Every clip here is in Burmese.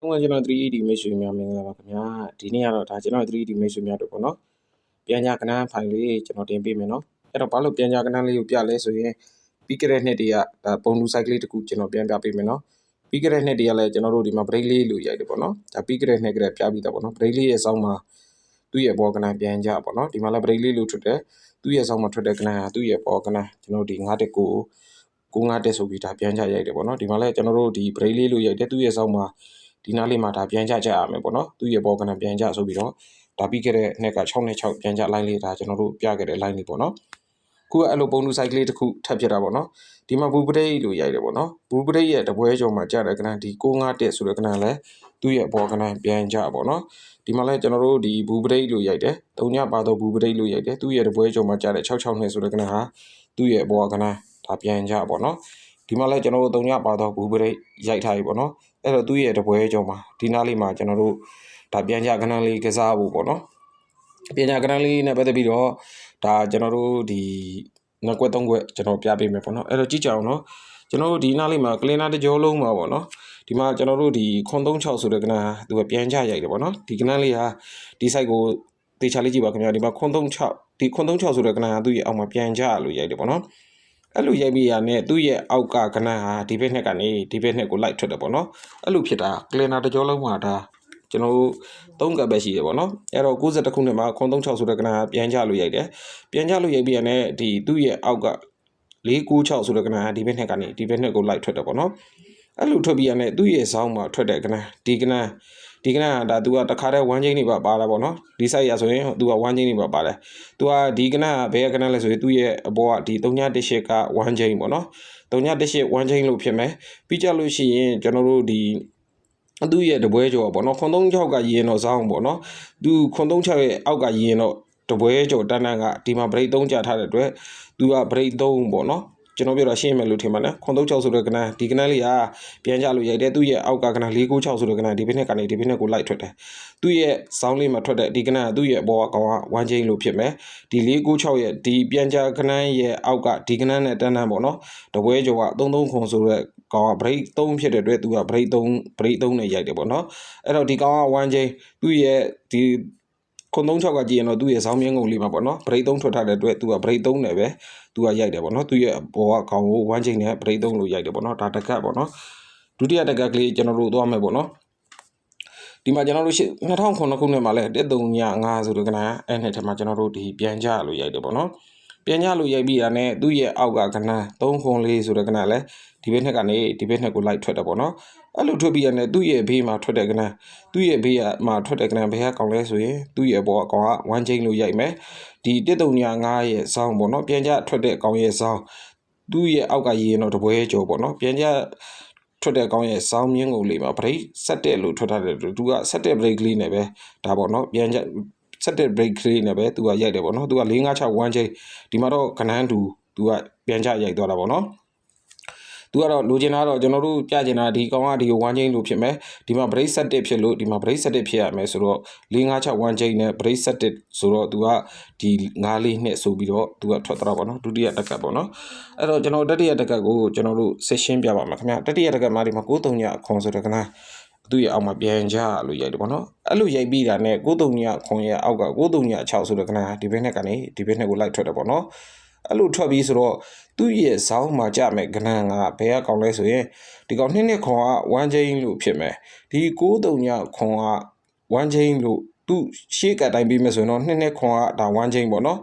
။ဟုတ်ကဲ့ကျွန်တော် 3D မိတ်ဆွေများမင်္ဂလာပါခင်ဗျာ။ဒီနေ့ကတော့ဒါကျွန်တော် 3D မိတ်ဆွေများတို့ပေါ့နော်။ပြန်ကြကဏ္ဍဖိုင်လေးကျွန်တော်တင်ပေးမယ်နော်။အဲ့တော့ဘာလို့ပြန်ကြကဏ္ဍလေးကိုပြလဲဆိုရင်ပြီးကြတဲ့နှစ်တည်းကဒါပုံလူ site လေးတစ်ခုကျွန်တော်ပြန်ပြပေးမယ်နော်။ပြီးကြတဲ့နှစ်တည်းကလည်းကျွန်တော်တို့ဒီမှာ break လေးလို့ရိုက်တယ်ပေါ့နော်။ဒါပြီးကြတဲ့နှစ်ကလေးပြပြီးသားပေါ့နော်။ break လေးရဲ့စောင်းမှာသူ့ရဲ့ဘောကဏ္ဍပြန်ကြပေါ့နော်။ဒီမှာလည်း break လေးလို့ထွက်တယ်။သူ့ရဲ့စောင်းမှာထွက်တဲ့ကဏ္ဍဟာသူ့ရဲ့ဘောကဏ္ဍကျွန်တော်ဒီ9တက်ကိုကို9တက်ဆိုပြီးဒါပြန်ကြရိုက်တယ်ပေါ့နော်။ဒီမှာလည်းကျွန်တော်တို့ဒီ break လေးလို့ရိုက်တယ်သူ့ရဲ့စောင်းမှာ ဒီနားလေးမှာဒါပြန်ကြကြရမယ်ပေါ့နော်သူ့ရဲ့ဘောကနပြန်ကြဆိုပြီးတော့ဒါပြီးခဲ့တဲ့နှစ်က6နဲ့6ပြန်ကြ line လေးဒါကျွန်တော်တို့ပြခဲ့တဲ့ line လေးပေါ့နော်ခုကအဲ့လိုပုံတူ site လေးတစ်ခုထပ်ဖြစ်တာပေါ့နော်ဒီမှာဘူပရိတ်လို့ရိုက်တယ်ပေါ့နော်ဘူပရိတ်ရဲ့တပွဲကျော်မှာကြာတဲ့ကနဒီ651ဆိုတဲ့ကနလဲသူ့ရဲ့ဘောကနပြန်ကြပေါ့နော်ဒီမှာလဲကျွန်တော်တို့ဒီဘူပရိတ်လို့ရိုက်တယ်တုံညပါတော့ဘူပရိတ်လို့ရိုက်တယ်သူ့ရဲ့တပွဲကျော်မှာကြာတဲ့662ဆိုတဲ့ကနဟာသူ့ရဲ့ဘောကနဒါပြန်ကြပေါ့နော်ဒီမှာလဲကျွန်တော်တို့တုံညပါတော့ဘူပရိတ်ရိုက်ထားပြီပေါ့နော် အဲ့တော့သူ့ရဲ့တပွဲကျော်မှာဒီနားလေးမှာကျွန်တော်တို့ဒါပြန်ကြကဏ္ဍလေးကစားဖို့ပေါ့နော်ပြန်ကြကဏ္ဍလေးနဲ့ပတ်သက်ပြီးတော့ဒါကျွန်တော်တို့ဒီနှစ်ကွက်သုံးကွက်ကျွန်တော်ပြပေးမယ်ပေါ့နော်အဲ့တော့ကြည့်ကြအောင်နော်ကျွန်တော်တို့ဒီနားလေးမှာကလင်နာတကြောလုံးမှာပေါ့နော်ဒီမှာကျွန်တော်တို့ဒီခွန်36ဆိုတဲ့ကဏ္ဍသူကပြန်ကြရိုက်တယ်ပေါ့နော်ဒီကဏ္ဍလေးဟာဒီ site ကိုတေချာလေးကြည့်ပါခင်ဗျာဒီမှာခွန်36ဒီခွန်36ဆိုတဲ့ကဏ္ဍဟာသူ့ရဲ့အောက်မှာပြန်ကြလို့ရိုက်တယ်ပေါ့နော် အဲ့လိုရိုက်ပြီးရနဲ့သူ့ရဲ့အောက်ကကဏ္ဍဟာဒီဘက်နဲ့ကနေဒီဘက်နဲ့ကိုလိုက်ထွက်တယ်ပေါ့နော်အဲ့လိုဖြစ်တာကလင်နာတကြောလုံးမှာဒါကျွန်တော်တို့သုံးကပ်ပဲရှိတယ်ပေါ့နော်အဲ့တော့61ခုနှစ်မှာခွန်36ဆိုတဲ့ကဏ္ဍပြန်ကြလို့ရိုက်တယ်ပြန်ကြလို့ရိုက်ပြီးရနဲ့ဒီသူ့ရဲ့အောက်က496ဆိုတဲ့ကဏ္ဍဒီဘက်နဲ့ကနေဒီဘက်နဲ့ကိုလိုက်ထွက်တယ်ပေါ့နော်အဲ့လိုထွက်ပြီးရနဲ့သူ့ရဲ့ဇောင်းမှာထွက်တဲ့ကဏ္ဍဒီကဏ္ဍ ဒီကနေ့ကဒါ तू ကတခါတည်း1ချင်းနေပါပါလာပေါ့နော်ဒီ site ရဆိုရင် तू က1ချင်းနေပါပါတယ် तू ကဒီကနေ့ကဘယ်ကနေ့လဲဆိုရင်သူ့ရဲ့အပေါ်ကဒီ318က1ချင်းပေါ့နော်318 1ချင်းလို့ဖြစ်မယ်ပြီးကြလို့ရှိရင်ကျွန်တော်တို့ဒီသူ့ရဲ့တပွဲကျော်ပေါ့နော်ခွန်36ကရင်တော့စောင်းပေါ့နော်သူခွန်36ရဲ့အောက်ကရင်တော့တပွဲကျော်တန်းတန်းကဒီမှာ break 3ကြာထားတဲ့အတွက်သူက break 3ပေါ့နော် ကျွန်တော်ပြောတာရှင်းမယ်လို့ထင်ပါနဲ့ခွန်36ဆိုတဲ့ကနန်းဒီကနန်းလေးကပြန်ကြလို့ရိုက်တယ်သူ့ရဲ့အောက်ကကနန်း496ဆိုတဲ့ကနန်းဒီဘက်နဲ့ကနေဒီဘက်နဲ့ကိုလိုက်ထွက်တယ်သူ့ရဲ့စောင်းလေးမှာထွက်တဲ့ဒီကနန်းကသူ့ရဲ့အပေါ်ကကောင်က1ချင်းလို့ဖြစ်မယ်ဒီ496ရဲ့ဒီပြန်ကြကနန်းရဲ့အောက်ကဒီကနန်းနဲ့တန်းတန်းပေါ့နော်တပွဲကျော်က33ခွန်ဆိုတဲ့ကောင်က break 3ဖြစ်တဲ့အတွက်သူက break 3 break 3နဲ့ရိုက်တယ်ပေါ့နော်အဲ့တော့ဒီကောင်က1ချင်းသူ့ရဲ့ဒီ ခွန်36ကကြည့်ရင်တော့သူ့ရဲ့ဇောင်းမြင်းကုန်လေးမှာပေါ့နော် break 3ထွက်ထားတဲ့အတွက်သူက break 3နဲ့ပဲသူကရိုက်တယ်ပေါ့နော်သူရဲ့ဘောကခေါင်းကို1ချိန်နဲ့ break 3လို့ရိုက်တယ်ပေါ့နော်ဒါတက်ကတ်ပေါ့နော်ဒုတိယတက်ကတ်ကလေးကျွန်တော်တို့သွားမယ်ပေါ့နော်ဒီမှာကျွန်တော်တို့2009ခုနှစ်မှာလဲ1395ဆိုတဲ့ကဏ္ဍအဲ့နှစ်ထဲမှာကျွန်တော်တို့ဒီပြန်ကြလို့ရိုက်တယ်ပေါ့နော်ပြန်ကြလို့ရိုက်ပြီးတာနဲ့သူ့ရဲ့အောက်ကကဏ္ဍ304ဆိုတဲ့ကဏ္ဍလဲဒီဘက်နှစ်ကနေဒီဘက်နှစ်ကိုလိုက်ထွက်တယ်ပေါ့နော် အဲ့လိုထွက်ပြီးရတယ်သူ့ရဲ့ဘေးမှာထွက်တဲ့ကဏ္ဍသူ့ရဲ့ဘေးကမှာထွက်တဲ့ကဏ္ဍဘယ်ကကောင်လဲဆိုရင်သူ့ရဲ့ဘောကကောင်က1ချိန်လို့ရိုက်မယ်ဒီ1395ရဲ့စောင်းပေါ့နော်ပြန်ကြထွက်တဲ့ကောင်ရဲ့စောင်းသူ့ရဲ့အောက်ကရေရင်တော့တပွဲကျော်ပေါ့နော်ပြန်ကြထွက်တဲ့ကောင်းရဲ့စောင်းမြင်းကုန်လေးမှာ break ဆက်တဲ့လို့ထွက်ထားတယ်သူကဆက်တဲ့ break လေးနဲ့ပဲဒါပေါ့နော်ပြန်ကြဆက်တဲ့ break လေးနဲ့ပဲသူကရိုက်တယ်ပေါ့နော်သူက656 1ချိန်ဒီမှာတော့ခဏန်းတူသူကပြန်ကြရိုက်သွားတာပေါ့နော် သူကတော့လိုချင်တာတော့ကျွန်တော်တို့ပြချင်တာဒီကောင်ကဒီကို1 chain လို့ဖြစ်မယ်ဒီမှာ brace set ဖြစ်လို့ဒီမှာ brace set ဖြစ်ရမယ်ဆိုတော့456 1 chain နဲ့ brace set ဆိုတော့သူကဒီ9လေးနှစ်ဆိုပြီးတော့သူကထွက်သွားတာပေါ့နော်ဒုတိယတက်ကတ်ပေါ့နော်အဲ့တော့ကျွန်တော်တတိယတက်ကတ်ကိုကျွန်တော်တို့ session ပြပါမှာခင်ဗျတတိယတက်ကတ်မှာဒီမှာ93ညအခွန်ဆိုတဲ့ကနာသူ့ရဲ့အောက်မှာပြန်ကြလို့ရိုက်တယ်ပေါ့နော်အဲ့လိုရိုက်ပြီးတာနဲ့93ညခွန်ရဲ့အောက်က93ည6ဆိုတဲ့ကနာဒီဘက်နဲ့ကနေဒီဘက်နဲ့ကိုလိုက်ထွက်တယ်ပေါ့နော် အဲ့လိုထွက်ပြီးဆိုတော့သူ့ရဲ့ဇောင်းမှာကြမဲ့ကဏ္ဍကဘယ်ကကောင်းလဲဆိုရင်ဒီကောင်နှစ်နှစ်ခွန်က1 chain လို့ဖြစ်မယ်ဒီ93ညခွန်က1 chain လို့ သူရှေ့ကတိုင်းပြီးမယ်ဆိုရင်တော့နှစ်နှစ်ခွန်ကဒါ1 chain ပေါ့နော်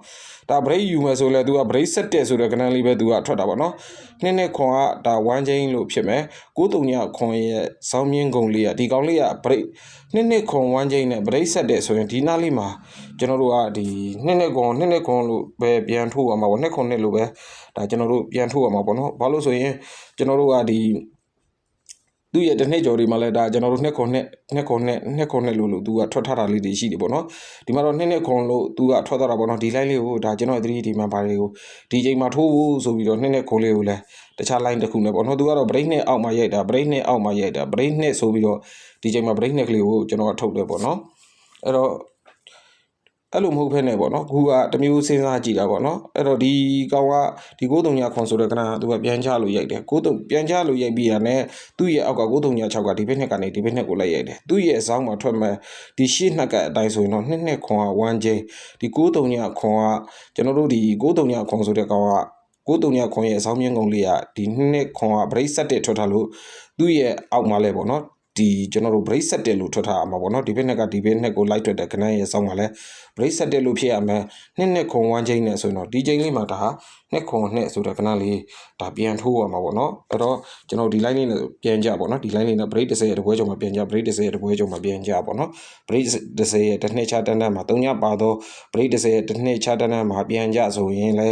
ဒါ break ယူမယ်ဆိုလဲသူက break ဆက်တယ်ဆိုတဲ့ကဏ္ဍလေးပဲသူကထွက်တာပေါ့နော်နှစ်နှစ်ခွန်ကဒါ1 chain လို့ဖြစ်မယ်93ညခွန်ရဲ့ဇောင်းမြင့်ကုန်လေးကဒီကောင်လေးက break နှစ်နှစ်ခွန်1 chain နဲ့ break ဆက်တယ်ဆိုရင်ဒီနားလေးမှာကျွန်တော်တို့ကဒီနှစ်နှစ်ခွန်နှစ်နှစ်ခွန်လို့ပဲပြန်ထိုးရမှာပေါ့နှစ်ခွန်နှစ်လို့ပဲဒါကျွန်တော်တို့ပြန်ထိုးရမှာပေါ့နော်ဘာလို့ဆိုရင်ကျွန်တော်တို့ကဒီ သူ့ရဲ့တစ်နှစ်ကျော်ဒီမှာလဲဒါကျွန်တော်တို့နှစ်ခွန်နှစ်နှစ်ခွန်နှစ်နှစ်ခွန်နှစ်လို့လို့သူကထွက်ထားတာလေးတွေရှိတယ်ပေါ့နော်ဒီမှာတော့နှစ်နှစ်ခွန်လို့သူကထွက်သွားတာပေါ့နော်ဒီ line လေးကိုဒါကျွန်တော် 3D မှာဘာတွေကိုဒီချိန်မှာထိုးဖို့ဆိုပြီးတော့နှစ်နှစ်ခွန်လေးကိုလဲတခြား line တစ်ခုနဲ့ပေါ့နော်သူကတော့ break နှစ်အောက်မှာရိုက်တာ break နှစ်အောက်မှာရိုက်တာ break နှစ်ဆိုပြီးတော့ဒီချိန်မှာ break နှစ်ကလေးကိုကျွန်တော်ကထုတ်တယ်ပေါ့နော်အဲ့တော့ အဲ့လိုမဟုတ်ဖ ೇನೆ ပေါ့နော်ခုကတစ်မျိုးစဉ်းစားကြည့်တာပေါ့နော်အဲ့တော့ဒီကောင်ကဒီ9300ခွန်ဆိုတဲ့ကနသူကပြန်ချလို့ရိုက်တယ်93ပြန်ချလို့ရိုက်ပြီးရတဲ့သူ့ရဲ့အောက်က9306ကဒီဘက်နှစ်ကနေဒီဘက်နှစ်ကိုလိုက်ရိုက်တယ်သူ့ရဲ့အဆောင်မှာထွက်မဲ့ဒီရှေ့နှစ်ကအတိုင်းဆိုရင်တော့နှစ်နှစ်ခွန်က1 J ဒီ9300ခွန်ကကျွန်တော်တို့ဒီ9300ခွန်ဆိုတဲ့ကောင်က9300ခွန်ရဲ့အဆောင်မြင့်ကုန်လေးကဒီနှစ်နှစ်ခွန်က break set တက်ထွက်ထားလို့သူ့ရဲ့အောက်မှာလဲပေါ့နော် ဒီကျွန်တော်တို့ break set တက်လို့ထွက်ထားအောင်ပါပေါ့နော်ဒီဘက်နှစ်ကဒီဘက်နှစ်ကိုလိုက်ထွက်တဲ့ကနန်းရဲ့ဆောင်းမှာလဲ break set တက်လို့ဖြစ်ရမယ်နှစ်နှစ်ခွန်1ချိန်နဲ့ဆိုရင်တော့ဒီချိန်လေးမှာဒါနှစ်ခွန်နှစ်ဆိုတဲ့ကနန်းလေးဒါပြန်ထိုးရမှာပေါ့နော်အဲ့တော့ကျွန်တော်ဒီ line လေးနဲ့ပြန်ကြပေါ့နော်ဒီ line လေးနဲ့ break 30ရဲ့တပွဲကြုံမှာပြန်ကြ break 30ရဲ့တပွဲကြုံမှာပြန်ကြပေါ့နော် break 30ရဲ့တစ်နှစ်ချတန်းတန်းမှာ၃ညပါတော့ break 30ရဲ့တစ်နှစ်ချတန်းတန်းမှာပြန်ကြဆိုရင်လဲ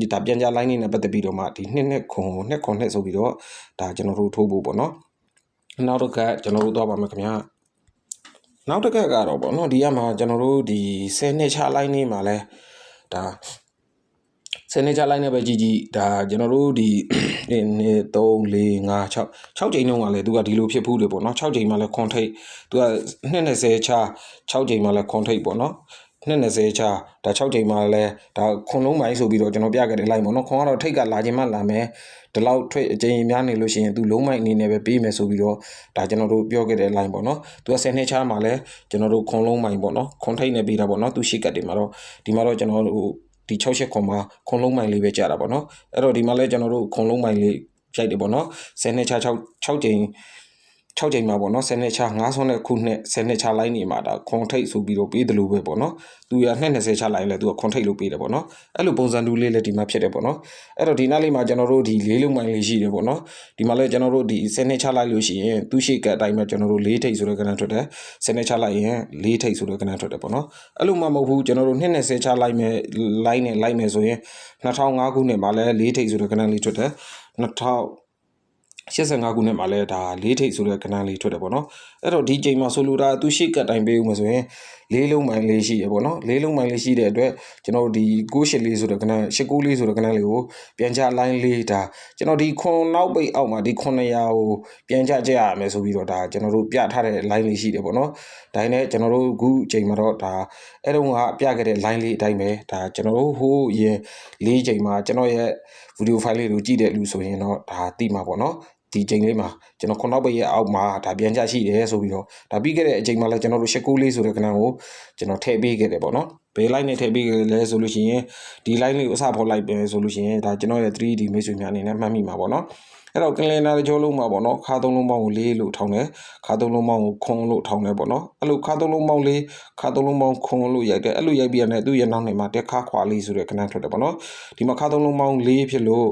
ဒီဒါပြန်ကြ line လေးနဲ့ပတ်သက်ပြီးတော့မှဒီနှစ်နှစ်ခွန်နှစ်ခွန်နှစ်ဆိုပြီးတော့ဒါကျွန်တော်တို့ထိုးဖို့ပေါ့နော် နောက်တော့ကကျွန်တော်တို့သွားပါမယ်ခင်ဗျာနောက်တစ်ခါကတော့ပေါ့နော်ဒီကမှာကျွန်တော်တို့ဒီ10နှစ်ချ line နေမှာလဲဒါ10နှစ်ချ line နဲ့ပဲကြည့်ကြည့်ဒါကျွန်တော်တို့ဒီ1 2 3 4 5 6 6ချိန်လုံးကလည်းသူကဒီလိုဖြစ်ဖူးတယ်ပေါ့နော်6ချိန်မှလည်းခွန်ထိတ်သူက220ချ6ချိန်မှလည်းခွန်ထိတ်ပေါ့နော် 220ချဒါ6ချိန်မှလည်းဒါခွန်လုံးမိုင်းဆိုပြီးတော့ကျွန်တော်ပြခဲ့တဲ့ line ပေါ့နော်ခွန်ကတော့ထိတ်ကလာခြင်းမှလာမယ်ဒီလောက်ထွက်အချိန်များနေလို့ရှိရင်သူလုံးမိုက်အနေနဲ့ပဲပေးမယ်ဆိုပြီးတော့ဒါကျွန်တော်တို့ပြောခဲ့တဲ့ line ပေါ့နော်သူက10နှစ်ချမှာလဲကျွန်တော်တို့ခွန်လုံးမိုင်ပေါ့နော်ခွန်ထိတ်နဲ့ပေးတာပေါ့နော်သူရှိကတ်တွေမှာတော့ဒီမှာတော့ကျွန်တော်တို့ဒီ6ချက်ခွန်မှာခွန်လုံးမိုင်လေးပဲကြာတာပေါ့နော်အဲ့တော့ဒီမှာလဲကျွန်တော်တို့ခွန်လုံးမိုင်လေးရိုက်တယ်ပေါ့နော်10နှစ်ချ6 6ချိန် 6ချိန်မှာပေါ့နော်10နှစ်ချ9ဆွန်းတဲ့ခုနှစ်10နှစ်ချလိုင်းနေမှာဒါခွန်ထိတ်ဆိုပြီးတော့ပေးတယ်လို့ပဲပေါ့နော်သူရ220ချလိုင်းလဲသူကခွန်ထိတ်လို့ပေးတယ်ပေါ့နော်အဲ့လိုပုံစံတူလေးလည်းဒီမှာဖြစ်တယ်ပေါ့နော်အဲ့တော့ဒီနားလေးမှာကျွန်တော်တို့ဒီလေးလုံးမိုင်လေးရှိတယ်ပေါ့နော်ဒီမှာလဲကျွန်တော်တို့ဒီ10နှစ်ချလိုက်လို့ရှိရင်သူရှိကအတိုင်းပဲကျွန်တော်တို့၄ထိတ်ဆိုတဲ့ကဏ္ဍထွက်တယ်10နှစ်ချလိုက်ရင်၄ထိတ်ဆိုတဲ့ကဏ္ဍထွက်တယ်ပေါ့နော်အဲ့လိုမှမဟုတ်ဘူးကျွန်တော်တို့220ချလိုက်မယ် line နဲ့လိုက်မယ်ဆိုရင်2005ခုနှစ်မှာလဲ၄ထိတ်ဆိုတဲ့ကဏ္ဍလေးထွက်တယ်2000 85ခုနှစ်မှာလဲဒါလေးထိတ်ဆိုတဲ့ကဏ္ဍလေးထွက်တယ်ပေါ့နော်အဲ့တော့ဒီချိန်မှာဆိုလိုတာသူရှိကတ်တိုင်ပေးဦးမယ်ဆိုရင်လေးလုံးမိုင်လေးရှိတယ်ပေါ့နော်လေးလုံးမိုင်လေးရှိတဲ့အတွက်ကျွန်တော်ဒီ68လေးဆိုတဲ့ကဏ္ဍ89လေးဆိုတဲ့ကဏ္ဍလေးကိုပြန်ချလိုင်းလေးဒါကျွန်တော်ဒီခွန်နောက်ပိတ်အောက်မှာဒီ900ကိုပြန်ချကြရမယ်ဆိုပြီးတော့ဒါကျွန်တော်တို့ပြထားတဲ့ line လေးရှိတယ်ပေါ့နော်ဒါနဲ့ကျွန်တော်တို့အခုချိန်မှာတော့ဒါအဲ့တုန်းကပြခဲ့တဲ့ line လေးအတိုင်းပဲဒါကျွန်တော်တို့ဟိုးရင်လေးချိန်မှာကျွန်တော်ရဲ့ video file လေးကိုကြည့်တဲ့လူဆိုရင်တော့ဒါသိမှာပေါ့နော် ဒီချိန်လေးမှာကျွန်တော်ခုနောက်ပိတ်ရဲ့အောက်မှာဒါပြန်ကြရှိတယ်ဆိုပြီးတော့ဒါပြီးခဲ့တဲ့အချိန်မှာလည်းကျွန်တော်တို့ရှက်ကူးလေးဆိုတဲ့ကဏ္ဍကိုကျွန်တော်ထည့်ပေးခဲ့တယ်ပေါ့နော်ဘယ် line နဲ့ထည့်ပေးခဲ့လဲဆိုလို့ရှိရင်ဒီ line လေးကိုအစဖော်လိုက်ပဲဆိုလို့ရှိရင်ဒါကျွန်တော်ရဲ့ 3D မိတ်ဆွေများအနေနဲ့မှတ်မိမှာပေါ့နော်အဲ့တော့ကလင်နာကြောလုံးမှာပေါ့နော်ခါသုံးလုံးပေါင်းကို၄လို့ထောင်းတယ်ခါသုံးလုံးပေါင်းကိုခွန်လို့ထောင်းတယ်ပေါ့နော်အဲ့လိုခါသုံးလုံးပေါင်း၄ခါသုံးလုံးပေါင်းခွန်လို့ရိုက်တယ်အဲ့လိုရိုက်ပြီးရတဲ့သူ့ရဲ့နောက်နေမှာတက်ခါခွာလေးဆိုတဲ့ကဏ္ဍထွက်တယ်ပေါ့နော်ဒီမှာခါသုံးလုံးပေါင်း၄ဖြစ်လို့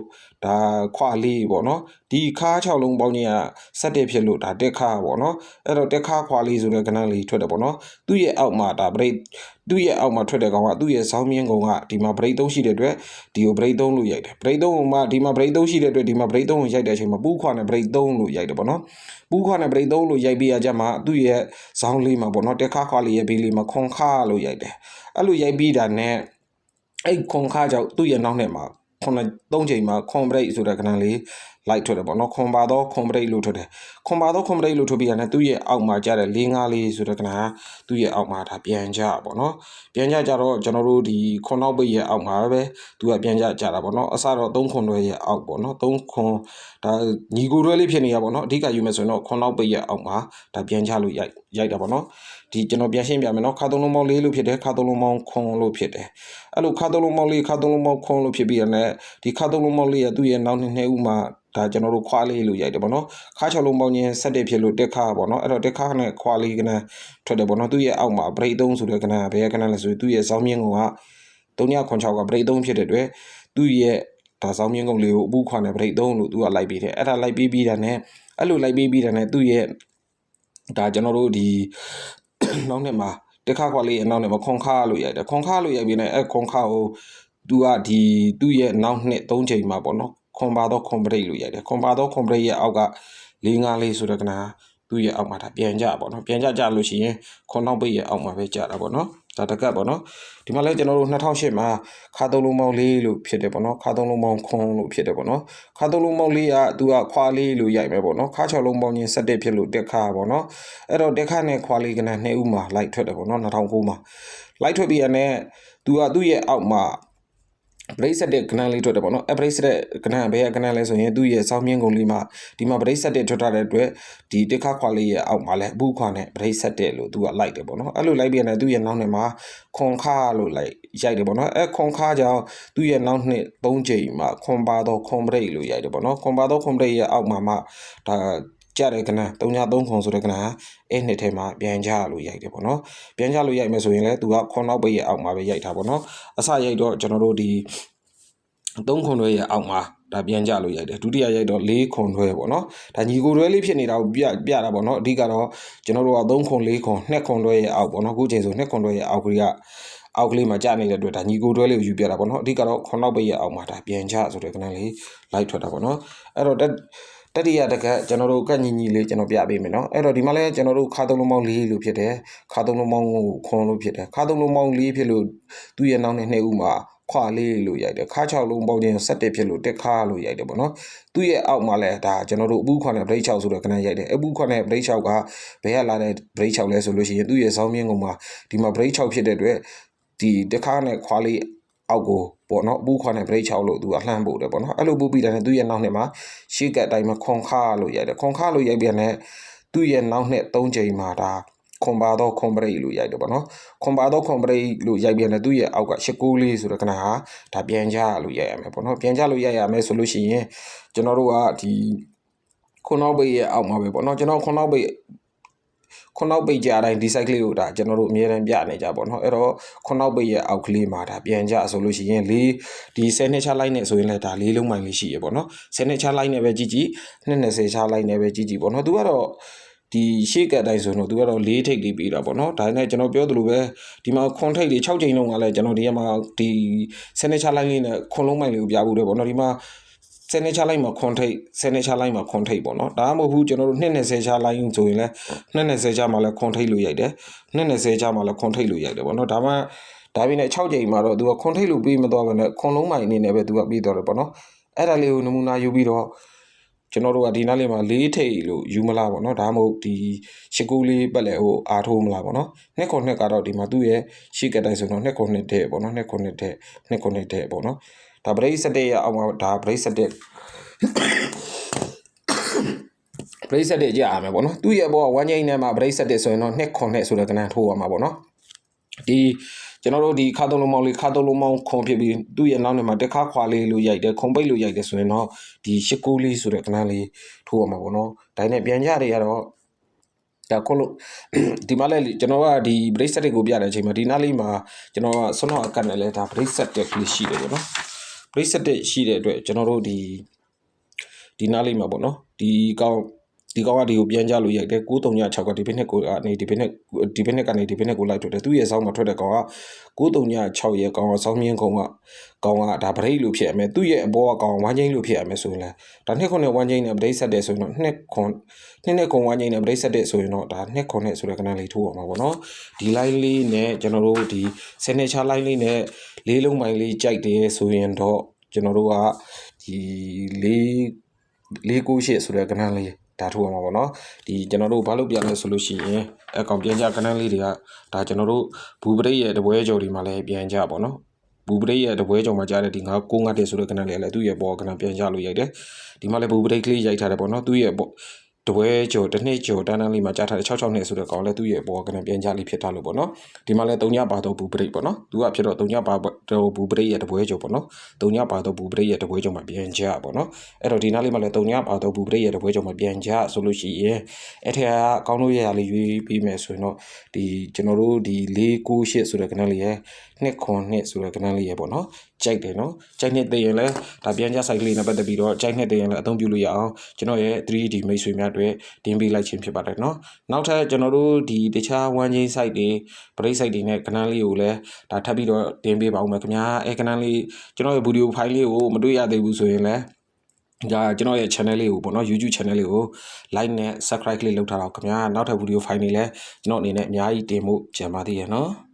ဒါခွာလေးပေါ့နော်ဒီခါ6လုံးပေါင်းကြီးက7ဖြစ်လို့ဒါတက်ခါပေါ့နော်အဲ့တော့တက်ခါခွာလေးဆိုတဲ့ကဏ္ဍလေးထွက်တယ်ပေါ့နော်သူ့ရဲ့အောက်မှာဒါ break သူ့ရဲ့အောက်မှာထွက်တဲ့ကောင်ကသူ့ရဲ့ဇောင်းမြင့်ကောင်ကဒီမှာ break 3ရှိတဲ့အတွက်ဒီကို break 3လို့ရိုက်တယ် break 3ကမှဒီမှာ break 3ရှိတဲ့အတွက်ဒီမှာ break 3ကိုရိုက်တဲ့အချိန်မှာပူးခွာနဲ့ break 3လို့ရိုက်တယ်ပေါ့နော်ပူးခွာနဲ့ break 3လို့ရိုက်ပြီးရကြမှာသူ့ရဲ့ဇောင်းလေးမှာပေါ့နော်တက်ခါခွာလေးရဲ့ဘေးလေးမှာခွန်ခါလို့ရိုက်တယ်အဲ့လိုရိုက်ပြီးတာနဲ့အဲ့ခွန်ခါကြောင့်သူ့ရဲ့နောက်နဲ့မှာ ခုနသုံးချိန်မှာခွန်ဘရိတ်ဆိုတဲ့ကဏ္ဍလေး လိုက်ထွက်တယ်ပေါ့နော်ခွန်ပါတော့ခွန်ဘရိတ်လို့ထွက်တယ်ခွန်ပါတော့ခွန်ဘရိတ်လို့ထွက်ပြီးရတယ်သူ့ရဲ့အောက်မှာကျတဲ့၄၅လေးဆိုတဲ့ကဏ္ဍသူ့ရဲ့အောက်မှာဒါပြန်ကြပေါ့နော်ပြန်ကြကြတော့ကျွန်တော်တို့ဒီခွန်နောက်ပိတ်ရဲ့အောက်မှာပဲသူကပြန်ကြကြတာပေါ့နော်အစတော့၃ခွန်တွဲရဲ့အောက်ပေါ့နော်၃ခွန်ဒါညီကိုတွဲလေးဖြစ်နေရပေါ့နော်အဓိကယူမယ်ဆိုရင်တော့ခွန်နောက်ပိတ်ရဲ့အောက်မှာဒါပြန်ချလို့ရိုက်ရိုက်တာပေါ့နော်ဒီကျွန်တော်ပြန်ရှင်းပြမယ်နော်ခါသုံးလုံးပေါင်း၄လို့ဖြစ်တယ်ခါသုံးလုံးပေါင်းခွန်လို့ဖြစ်တယ်အဲ့လိုခါသုံးလုံးပေါင်း၄ခါသုံးလုံးပေါင်းခွန်လို့ဖြစ်ပြီးရတဲ့ဒီခါသုံးလုံးပေါင်း၄ရဲ့သူ့ရဲ့နောက်နှစ်နှစ်ဦးမှာဒါကျွန်တော်တို့ခွာလေးလို့ရိုက်တယ်ပေါ့နော်ခါ6လုံးပေါင်းချင်း7ဖြစ်လို့တက်ခါပေါ့နော်အဲ့တော့တက်ခါနဲ့ခွာလေးကနန်းထွက်တယ်ပေါ့နော်သူ့ရဲ့အောက်မှာ break 3ဆိုတဲ့ကနန်းဘယ်ကနန်းလဲဆိုသူ့ရဲ့ဇောင်းမြင့်ကောင်က3996က break 3ဖြစ်တဲ့အတွက်သူ့ရဲ့ဒါဆောင်မြင့်ကုန်လေးကိုအပူခွာနဲ့ break 3လို့သူကလိုက်ပြီးတယ်အဲ့ဒါလိုက်ပြီးပြီးတာနဲ့အဲ့လိုလိုက်ပြီးပြီးတာနဲ့သူ့ရဲ့ဒါကျွန်တော်တို့ဒီနောက်နှစ်မှာတက်ခါခွာလေးအနောက်နဲ့မခွန်ခါလို့ရိုက်တယ်ခွန်ခါလို့ရိုက်ပြီးနေအဲ့ခွန်ခါကိုသူကဒီသူ့ရဲ့နောက်နှစ်၃ချိန်မှာပေါ့နော် ခွန်ပါတော့ခွန်ပရိတ်လို့ရိုက်တယ်ခွန်ပါတော့ခွန်ပရိတ်ရဲ့အောက်က၄၅လေးဆိုတဲ့ကနာသူ့ရဲ့အောက်မှာဒါပြန်ကြပေါ့နော်ပြန်ကြကြလို့ရှိရင်ခွန်နောက်ပိတ်ရဲ့အောက်မှာပဲကြတာပေါ့နော်ဒါတကတ်ပေါ့နော်ဒီမှာလဲကျွန်တော်တို့2008မှာခါသုံးလုံးမောင်းလေးလို့ဖြစ်တယ်ပေါ့နော်ခါသုံးလုံးမောင်းခွန်လို့ဖြစ်တယ်ပေါ့နော်ခါသုံးလုံးမောင်းလေးကသူကခွာလေးလို့ရိုက်မယ်ပေါ့နော်ခါ6လုံးမောင်းချင်း17ဖြစ်လို့တက်ခါပေါ့နော်အဲ့တော့တက်ခါနဲ့ခွာလေးကနနှစ်ဦးမှာလိုက်ထွက်တယ်ပေါ့နော်2009မှာလိုက်ထွက်ပြီးရတဲ့သူကသူ့ရဲ့အောက်မှာ bracelet တဲ့ကနန်းလေးထွက်တယ်ပေါ့နော်အဲ bracelet ကနန်းဘယ်ကကနန်းလဲဆိုရင်သူ့ရဲ့စောင်းမြင့်ကုန်လေးမှာဒီမှာ bracelet တဲ့ထွက်ထားတဲ့အတွက်ဒီတစ်ခါခွာလေးရဲ့အောက်မှာလဲအဘူးခွာနဲ့ bracelet တဲ့လို့သူကလိုက်တယ်ပေါ့နော်အဲ့လိုလိုက်ပြန်တယ်သူ့ရဲ့နောက်နှစ်မှာခွန်ခါလို့လိုက်ရိုက်တယ်ပေါ့နော်အဲခွန်ခါကြောင့်သူ့ရဲ့နောက်နှစ်၃ချိန်မှာခွန်ပါတော့ခွန် break လို့ရိုက်တယ်ပေါ့နော်ခွန်ပါတော့ခွန် break ရဲ့အောက်မှာမှဒါ ကြတဲ့ကနန်း303ခွန်ဆိုတဲ့ကနန်းအဲ့နှစ်ထဲမှာပြန်ကြလို့ရိုက်တယ်ပေါ့နော်ပြန်ကြလို့ရိုက်မယ်ဆိုရင်လည်းသူကခွန်နောက်ပိတ်ရဲ့အောက်မှာပဲရိုက်တာပေါ့နော်အစရိုက်တော့ကျွန်တော်တို့ဒီ3ခွန်တွဲရဲ့အောက်မှာဒါပြန်ကြလို့ရိုက်တယ်ဒုတိယရိုက်တော့4ခွန်တွဲပေါ့နော်ဒါညီကိုတွဲလေးဖြစ်နေတာကိုပြပြတာပေါ့နော်အဓိကတော့ကျွန်တော်တို့က3ခွန်4ခွန်2ခွန်တွဲရဲ့အောက်ပေါ့နော်အခုချိန်ဆို2ခွန်တွဲရဲ့အောက်ကလေးကအောက်ကလေးမှာကြာနေတဲ့အတွက်ဒါညီကိုတွဲလေးကိုယူပြတာပေါ့နော်အဓိကတော့ခွန်နောက်ပိတ်ရဲ့အောက်မှာဒါပြန်ကြဆိုတဲ့ကနန်းလေးလိုက်ထွက်တာပေါ့နော်အဲ့တော့ တတိယတကက်ကျွန်တော်တို့ကညီညီလေးကျွန်တော်ပြပေးမယ်နော်အဲ့တော့ဒီမှာလဲကျွန်တော်တို့ခါသုံးလုံးပေါင်း၄လို့ဖြစ်တယ်ခါသုံးလုံးပေါင်းကိုခွန်လို့ဖြစ်တယ်ခါသုံးလုံးပေါင်း၄ဖြစ်လို့သူ့ရဲ့နောက်နဲ့နှစ်ဦးမှာခွာလေးလို့ရိုက်တယ်ခါ6လုံးပေါင်းချင်း7ဖြစ်လို့တက်ခါလို့ရိုက်တယ်ပေါ့နော်သူ့ရဲ့အောက်မှာလဲဒါကျွန်တော်တို့အပူခွန်နဲ့ break 6ဆိုတော့ခဏရိုက်တယ်အပူခွန်နဲ့ break 6ကဘယ်ကလာတဲ့ break 6လဲဆိုလို့ရှိရင်သူ့ရဲ့ဇောင်းမြင့်ကုန်မှာဒီမှာ break 6ဖြစ်တဲ့အတွက်ဒီတက်ခါနဲ့ခွာလေး အောက်ကိုပေါ့နော်ဘူးခွာနဲ့ break 6လို့သူအလှမ်းပို့တယ်ပေါ့နော်အဲ့လိုပို့ပြီးတယ်သူ့ရဲ့နောက်နှစ်မှာရှေ့ကအတိုင်းမှာခွန်ခါလို့ရိုက်တယ်ခွန်ခါလို့ရိုက်ပြန်တဲ့သူ့ရဲ့နောက်နှစ်၃ချိန်မှာဒါခွန်ပါတော့ခွန်ဘရိတ်လို့ရိုက်တယ်ပေါ့နော်ခွန်ပါတော့ခွန်ဘရိတ်လို့ရိုက်ပြန်တဲ့သူ့ရဲ့အောက်ကရှစ်ကိုးလေးဆိုတဲ့ခဏဟာဒါပြန်ကြလို့ရိုက်ရမယ်ပေါ့နော်ပြန်ကြလို့ရိုက်ရမယ်ဆိုလို့ရှိရင်ကျွန်တော်တို့ကဒီခွန်နောက်ဘိတ်ရဲ့အောက်မှာပဲပေါ့နော်ကျွန်တော်ခွန်နောက်ဘိတ် ခုနောက်ပိတ်ကြတိုင်းဒီ site ကလေးကိုဒါကျွန်တော်တို့အမြဲတမ်းပြနေကြပါတော့အဲ့တော့ခုနောက်ပိတ်ရဲ့အောက်ကလေးမှာဒါပြန်ကြဆိုလို့ရှိရင်လေးဒီ10နှစ်ချလိုက်နေဆိုရင်လည်းဒါလေးလုံးမိုင်လေးရှိရပေါ့နော်10နှစ်ချလိုက်နေပဲကြည့်ကြည့်220ချလိုက်နေပဲကြည့်ကြည့်ပေါ့နော်သူကတော့ဒီရှေ့ကတိုင်းဆိုတော့သူကတော့၄ထိပ်လေးပြီးတာပေါ့နော်ဒါနဲ့ကျွန်တော်ပြောသလိုပဲဒီမှာခွန်ထိပ်လေး6ချိန်လုံးကလည်းကျွန်တော်ဒီကမှာဒီ10နှစ်ချလိုက်လေးနဲ့ခွန်လုံးမိုင်လေးကိုပြဖို့တယ်ပေါ့နော်ဒီမှာ ဆယ်နှစ်ချလိုက်မှာခွန်ထိတ်ဆယ်နှစ်ချလိုက်မှာခွန်ထိတ်ပေါ့နော်ဒါမှမဟုတ်ဘူးကျွန်တော်တို့220ချလိုက်ဆိုရင်လည်း220ချမှာလည်းခွန်ထိတ်လို့ရိုက်တယ်220ချမှာလည်းခွန်ထိတ်လို့ရိုက်တယ်ပေါ့နော်ဒါမှဒါပြင်းနဲ့6ချိန်မှာတော့သူကခွန်ထိတ်လို့ပြီးမသွားဘဲနဲ့ခွန်လုံးမိုင်အနေနဲ့ပဲသူကပြီးသွားတယ်ပေါ့နော်အဲ့ဒါလေးကိုနမူနာယူပြီးတော့ ကျွန်တော်တို့ကဒီနားလေးမှာ၄ထိပ်လို့ယူမလားပေါ့နော်ဒါမှမဟုတ်ဒီရှစ်ကူးလေးပတ်လဲဟိုအားထိုးမလားပေါ့နော်နှစ်ခွန်နှစ်ကတော့ဒီမှာသူ့ရဲ့ရှေ့ကတိုင်းဆိုတော့နှစ်ခွန်နှစ်တဲ့ပေါ့နော်နှစ်ခွန်နှစ်တဲ့နှစ်ခွန်နှစ်တဲ့ပေါ့နော်ဒါ break 7ရအောင်မှာဒါ break 7 break 7ကြရမယ်ပေါ့နော်သူ့ရဲ့ဘောက1ချိန်နဲ့မှာ break 7ဆိုရင်တော့နှစ်ခွန်နဲ့ဆိုတဲ့ကဏ္ဍထိုးရမှာပေါ့နော်ဒီ ကျွန်တော်တို့ဒီခါသုံးလုံးမောင်းလေးခါသုံးလုံးမောင်းခွန်ဖြစ်ပြီးသူ့ရဲ့နောက်နဲ့မှာတက်ခါခွာလေးလို့ရိုက်တယ်ခုံပိတ်လို့ရိုက်တယ်ဆိုရင်တော့ဒီရှစ်ကိုးလေးဆိုတဲ့ကဏ္ဍလေးထိုးရမှာပေါ့နော်ဒါနဲ့ပြန်ကြတွေကတော့ဒါခုလို့ဒီမှာလဲကျွန်တော်ကဒီ bracelet တွေကိုပြတဲ့အချိန်မှာဒီနားလေးမှာကျွန်တော်ကဆွမ်းတော်အကတ်နဲ့လဲဒါ bracelet တက်ကလေးရှိတယ်ပေါ့နော် bracelet တက်ရှိတဲ့အတွက်ကျွန်တော်တို့ဒီဒီနားလေးမှာပေါ့နော်ဒီကောင် ဒီကောင်ကဒီကိုပြန်ကြလို့ရိုက်တယ်936ကဒီဘက်နဲ့ကိုကနေဒီဘက်နဲ့ဒီဘက်နဲ့ကနေဒီဘက်နဲ့ကိုလိုက်ထွက်တယ်သူ့ရဲ့ဆောင်းမှာထွက်တဲ့ကောင်က936ရဲ့ကောင်ကဆောင်းမြင်းကောင်ကကောင်ကဒါဗရိတ်လို့ဖြစ်ရမယ်သူ့ရဲ့အပေါ်ကကောင်ဝမ်းချင်းလို့ဖြစ်ရမယ်ဆိုရင်လည်းဒါနှစ်ခွနဲ့ဝမ်းချင်းနဲ့ဗရိတ်ဆက်တယ်ဆိုရင်တော့နှစ်ခွနှစ်နဲ့ခွန်ဝမ်းချင်းနဲ့ဗရိတ်ဆက်တယ်ဆိုရင်တော့ဒါနှစ်ခွနဲ့ဆိုတဲ့ကဏ္ဍလေးထိုးအောင်ပါပေါ့နော်ဒီ line လေးနဲ့ကျွန်တော်တို့ဒီစနေချာ line လေးနဲ့လေးလုံးပိုင်းလေးကြိုက်တယ်ဆိုရင်တော့ကျွန်တော်တို့ကဒီလေးလေးကိုရှစ်ဆိုတဲ့ကဏ္ဍလေး ဒါထိုးအောင်ပါပေါ့နော်ဒီကျွန်တော်တို့ဘာလို့ပြန်လဲဆိုလို့ရှိရင်အကောင်ပြန်ကြကဏ္ဍလေးတွေကဒါကျွန်တော်တို့ဘူပရိတ်ရဲ့တပွဲကြော်ဒီမှာလည်းပြန်ကြပါတော့ဘူပရိတ်ရဲ့တပွဲကြော်မှာကြားတဲ့ဒီငါကိုငတ်တဲ့ဆိုတဲ့ကဏ္ဍလေးလည်းသူ့ရဲ့ဘောကဏ္ဍပြန်ကြလို့ရိုက်တယ်ဒီမှာလည်းဘူပရိတ်ကလေးရိုက်ထားတယ်ပေါ့နော်သူ့ရဲ့ တပွဲကျော်တစ်နှစ်ကျော်တန်းတန်းလေးမှာကြားထားတဲ့66နှစ်ဆိုတဲ့ကောင်လည်းသူ့ရဲ့ဘောကနေပြန်ကြလေးဖြစ်ထားလို့ပေါ့နော်ဒီမှာလည်း3ညပါတော့ဘူးပရိတ်ပေါ့နော်သူကဖြစ်တော့3ညပါတော့ဘူးပရိတ်ရဲ့တပွဲကျော်ပေါ့နော်3ညပါတော့ဘူးပရိတ်ရဲ့တပွဲကျော်မှာပြန်ကြပေါ့နော်အဲ့တော့ဒီနားလေးမှာလည်း3ညပါတော့ဘူးပရိတ်ရဲ့တပွဲကျော်မှာပြန်ကြဆိုလို့ရှိရင်အဲ့ထက်အကောင်းလို့ရရလေးရွေးပြီးမယ်ဆိုရင်တော့ဒီကျွန်တော်တို့ဒီ498ဆိုတဲ့ကဏ္ဍလေးရဲ့နှစ်ခွန်နှစ်ဆိုတဲ့ကဏ္ဍလေးရဲ့ပေါ့နော် ကြိုက်တယ်နော်ကြိုက်နှစ်သိရင်လည်းဒါပြန်ကြ site လေးနဲ့ပတ်သက်ပြီးတော့ကြိုက်နှစ်သိရင်လည်းအသုံးပြုလို့ရအောင်ကျွန်တော်ရဲ့ 3D မိတ်ဆွေများတွေတင်ပေးလိုက်ခြင်းဖြစ်ပါတယ်နော်နောက်ထပ်ကျွန်တော်တို့ဒီတခြား one chain site တွေ break site တွေနဲ့ကဏ္ဍလေးကိုလည်းဒါထပ်ပြီးတော့တင်ပေးပါဦးမယ်ခင်ဗျာအဲကဏ္ဍလေးကျွန်တော်ရဲ့ video file လေးကိုမတွေ့ရသေးဘူးဆိုရင်လည်းဒါကျွန်တော်ရဲ့ channel လေးကိုပေါ့နော် YouTube channel လေးကို like နဲ့ subscribe လေးလုပ်ထားတော့ခင်ဗျာနောက်ထပ် video file တွေလည်းကျွန်တော်အနေနဲ့အများကြီးတင်ဖို့ကြံပါသေးရဲ့နော်